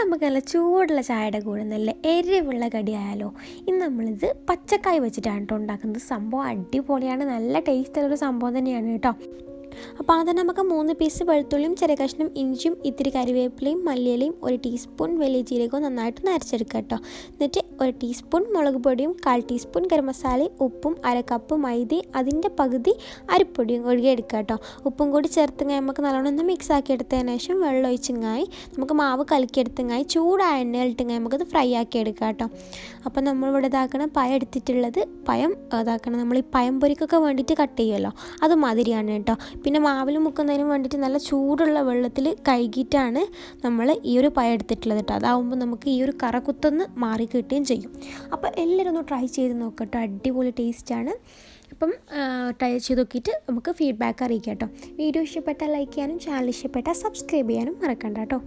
നമുക്ക് നല്ല ചൂടുള്ള ചായയുടെ കൂടെ നല്ല എരിവുള്ള കടിയായാലോ ഇന്ന് നമ്മളിത് പച്ചക്കായ് വെച്ചിട്ടാണ് കേട്ടോ ഉണ്ടാക്കുന്നത്. സംഭവം അടിപൊളിയാണ് നല്ല ടേസ്റ്റുള്ളൊരു സംഭവം തന്നെയാണ് കേട്ടോ അപ്പോൾ ആദ്യം നമുക്ക് മൂന്ന് പീസ് വെളുത്തുള്ളിയും ചെറിയ കഷ്ണം ഇഞ്ചിയും ഇത്തിരി കറിവേപ്പിലയും മല്ലിയിലയും ഒരു ടീസ്പൂൺ വലിയ ജീരകവും നന്നായിട്ട് നരച്ചെടുക്കുക കേട്ടോ. എന്നിട്ട് ഒരു ടീസ്പൂൺ മുളക് പൊടിയും കാൽ ടീസ്പൂൺ ഗരം മസാലയും ഉപ്പും അര കപ്പ് മൈദ അതിന്റെ പകുതി അരിപ്പൊടിയും ഒഴുകി എടുക്കുക കേട്ടോ. ഉപ്പും കൂടി ചേർത്തുങ്ങായി നമുക്ക് നല്ലോണം ഒന്ന് മിക്സ് ആക്കി എടുത്തതിന് ശേഷം വെള്ളം ഒഴിച്ചിങ്ങായി നമുക്ക് മാവ് കലക്കിയെടുത്തങ്ങായി ചൂടായ എണ്ണ എണ്ണയിലിട്ടുങ്ങായി നമുക്കത് ഫ്രൈ ആക്കി എടുക്കാം കേട്ടോ. അപ്പോൾ നമ്മളിവിടെ ഇതാക്കണം പഴം എടുത്തിട്ടുള്ളത്. പയം ഇതാക്കണം നമ്മൾ ഈ പഴം പൊരിക്കൊക്കെ വേണ്ടിയിട്ട് കട്ട് ചെയ്യുമല്ലോ അത് മാതിരിയാണ് കേട്ടോ. പിന്നെ മാവിൽ മുക്കുന്നതിന് വേണ്ടിയിട്ട് നല്ല ചൂടുള്ള വെള്ളത്തിൽ കഴുകിയിട്ടാണ് നമ്മൾ ഈ ഒരു പഴം എടുത്തിട്ടുള്ളത് കേട്ടോ. അതാവുമ്പോൾ നമുക്ക് ഈ ഒരു കറകുത്തൊന്ന് മാറി കിട്ടുകയും ചെയ്യും. അപ്പോൾ എല്ലാവരും ഒന്ന് ട്രൈ ചെയ്ത് നോക്കട്ടോ. അടിപൊളി ടേസ്റ്റാണ് അപ്പം ട്രൈ ചെയ്ത് നോക്കിയിട്ട് നമുക്ക് ഫീഡ്ബാക്ക് അറിയിക്കാം കേട്ടോ. വീഡിയോ ഇഷ്ടപ്പെട്ടാൽ ലൈക്ക് ചെയ്യാനും ചാനൽ ഇഷ്ടപ്പെട്ടാൽ സബ്സ്ക്രൈബ് ചെയ്യാനും മറക്കണ്ട കേട്ടോ.